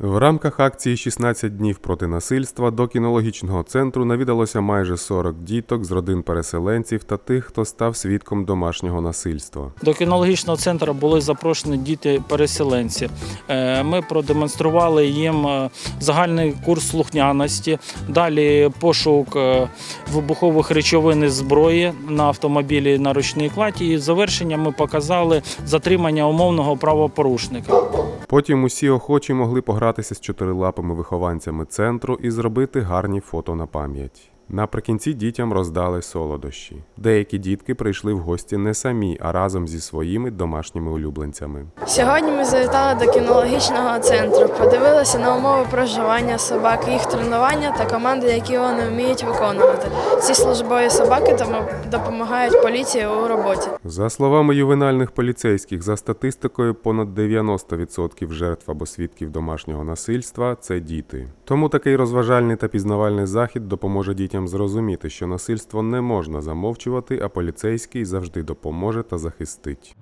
В рамках акції «16 днів проти насильства до кінологічного центру навідалося майже 40 діток з родин переселенців та тих, хто став свідком домашнього насильства. До кінологічного центру були запрошені діти-переселенці. Е, Ми продемонстрували їм е, загальний курс слухняності, далі пошук е, вибухових речовин і зброї на автомобілі на ручній кладі. І завершення ми показали затримання умовного правопорушника. Потім усі охочі могли погратися з чотирилапими вихованцями центру і зробити гарні фото на пам'ять. Наприкінці дітям роздали солодощі. Деякі дітки прийшли в гості не самі, а разом зі своїми домашніми улюбленцями. Сьогодні ми завітали до кінологічного центру, подивилися на умови проживання собак, їх тренування та команди, які вони вміють виконувати. Ці службові собаки тому допомагають поліції у роботі. За словами ювенальних поліцейських, за статистикою, понад 90% жертв або свідків домашнього насильства це діти. Тому такий розважальний та пізнавальний захід допоможе дітям зрозуміти, що насильство не можна замовчувати, а поліцейський завжди допоможе та захистить.